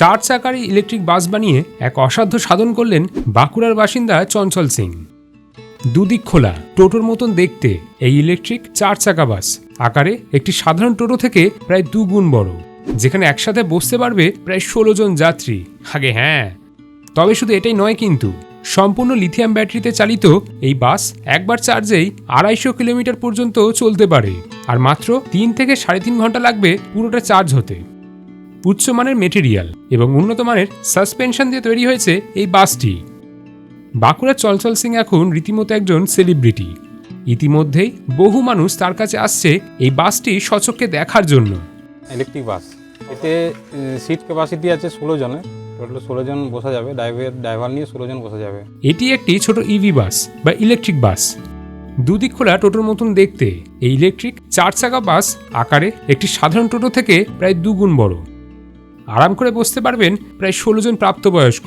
চার চাকার electric bus বানিয়ে এক অসাধ্য সাধন করলেন বাঁকুড়ার বাসিন্দা চঞ্চল সিং। দুদিক খোলা, টোটোর মতন দেখতে এই ইলেকট্রিক চার চাকা বাস আকারে একটি সাধারণ টোটো থেকে প্রায় দুগুণ বড়, যেখানে একসাথে বসতে পারবে প্রায় ষোলো জন যাত্রী। আগে হ্যাঁ তবে শুধু এটাই নয় কিন্তু, সম্পূর্ণ লিথিয়াম ব্যাটারিতে চালিত এই বাস একবার চার্জেই আড়াইশো কিলোমিটার পর্যন্ত চলতে পারে। আর মাত্র তিন থেকে সাড়ে তিন ঘণ্টা লাগবে পুরোটা চার্জ হতে। উচ্চমানের মেটেরিয়াল এবং উন্নত মানের সাসপেনশন দিয়ে তৈরি হয়েছে এই বাসটি। বাঁকুড়ার চলচল সিং এখন রীতিমতো একজন সেলিব্রিটি ইতিমধ্যেই বহু মানুষ তার কাছে আসছে এই বাসটি সচক্ষে দেখার জন্য। ইলেকট্রিক বাস এতে সিট ক্যাপাসিটি আছে ষোলো জনের। টোটাল ষোলো জন বসা যাবে। ড্রাইভার ড্রাইভার নিয়ে ষোলো জন বসা যাবে। এটি একটি ছোট ইভি বাস বা ইলেকট্রিক বাস দুদিক খোলা টোটোর মতন দেখতে। এই ইলেকট্রিক চার চাকা বাস আকারে একটি সাধারণ টোটো থেকে প্রায় দুগুণ বড়। আরাম করে বসতে পারবেন প্রায় ষোলো জন প্রাপ্তবয়স্ক।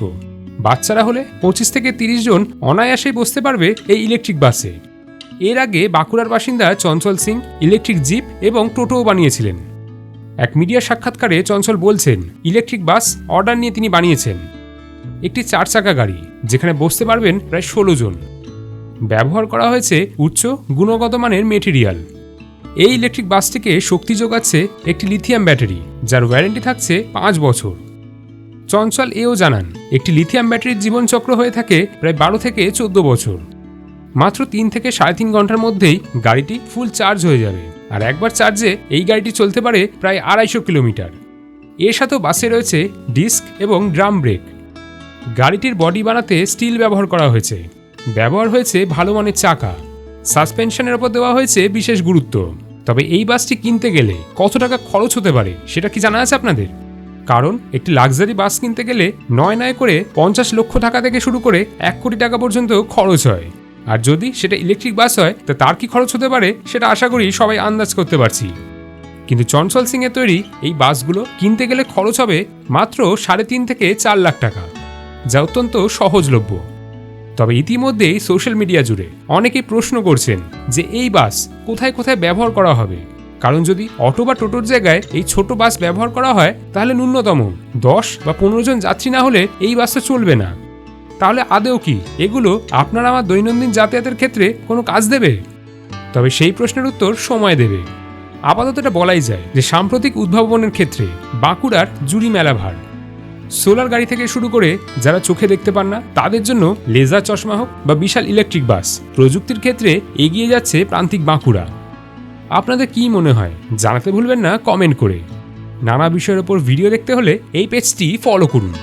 বাচ্চারা হলে পঁচিশ থেকে তিরিশ জন অনায়াসেই বসতে পারবে এই ইলেকট্রিক বাসে। এর আগে বাঁকুড়ার বাসিন্দা চঞ্চল সিং ইলেকট্রিক জিপ এবং টোটোও বানিয়েছিলেন। এক মিডিয়া সাক্ষাৎকারে চঞ্চল বলছেন, ইলেকট্রিক বাস অর্ডার নিয়ে তিনি বানিয়েছেন। একটি চার চাকা গাড়ি, যেখানে বসতে পারবেন প্রায় ষোলো জন। ব্যবহার করা হয়েছে উচ্চ, গুণগত মানের মেটেরিয়াল। এই ইলেকট্রিক বাসটিকে শক্তি যোগাচ্ছে একটি লিথিয়াম ব্যাটারি, যার ওয়ারেন্টি থাকছে পাঁচ বছর। চঞ্চল এও জানান, একটি লিথিয়াম ব্যাটারির জীবনচক্র হয়ে থাকে প্রায় বারো থেকে চোদ্দ বছর। মাত্র তিন থেকে সাড়ে তিন ঘণ্টার মধ্যেই গাড়িটি ফুল চার্জ হয়ে যাবে, আর একবার চার্জে এই গাড়িটি চলতে পারে প্রায় আড়াইশো কিলোমিটার। এর সাথেও বাসে রয়েছে ডিস্ক এবং ড্রাম ব্রেক। গাড়িটির বডি বানাতে স্টিল ব্যবহার করা হয়েছে। ব্যবহার হয়েছে ভালো মানের চাকা। সাসপেনশনের ওপর দেওয়া হয়েছে বিশেষ গুরুত্ব। তবে এই বাসটি কিনতে গেলে কত টাকা খরচ হতে পারে, সেটা কি জানা আছে আপনাদের? কারণ একটি লাক্সারি বাস কিনতে গেলে নয় নয় করে পঞ্চাশ লক্ষ টাকা থেকে শুরু করে এক কোটি টাকা পর্যন্ত খরচ হয়। আর যদি সেটা ইলেকট্রিক বাস হয়, তা তার কি খরচ হতে পারে, সেটা আশা করি সবাই আন্দাজ করতে পারছি। কিন্তু চঞ্চল সিং এর তৈরি এই বাসগুলো কিনতে গেলে খরচ হবে মাত্র সাড়ে তিন থেকে চার লাখ টাকা, যা অত্যন্ত সহজলভ্য। তবে ইতিমধ্যেই সোশ্যাল মিডিয়া জুড়ে অনেকে প্রশ্ন করছেন যে এই বাস কোথায় কোথায় ব্যবহার করা হবে। কারণ যদি অটো বা টোটোর জায়গায় এই ছোট বাস ব্যবহার করা হয়, তাহলে ন্যূনতম দশ বা পনেরো জন যাত্রী না হলে এই বাসটা চলবে না। তাহলে আদেও কি এগুলো আপনার আমার দৈনন্দিন যাতায়াতের ক্ষেত্রে কোনো কাজ দেবে? তবে সেই প্রশ্নের উত্তর সময় দেবে। আপাতত এটা বলাই যায় যে সাম্প্রতিক উদ্ভাবনের ক্ষেত্রে বাঁকুড়ার জুড়ি মেলা ভার সোলার গাড়ি থেকে শুরু করে যারা চোখে দেখতে পান না, তাদের জন্য লেজার চশমা হোক বা বিশাল ইলেকট্রিক বাস, প্রযুক্তির ক্ষেত্রে এগিয়ে যাচ্ছে প্রান্তিক বাঁকুড়া। আপনাদের কি মনে হয়? জানাতে ভুলবেন না, কমেন্ট করে। নানা বিষয়ের ওপর ভিডিও দেখতে হলে এই পেজটি ফলো করুন।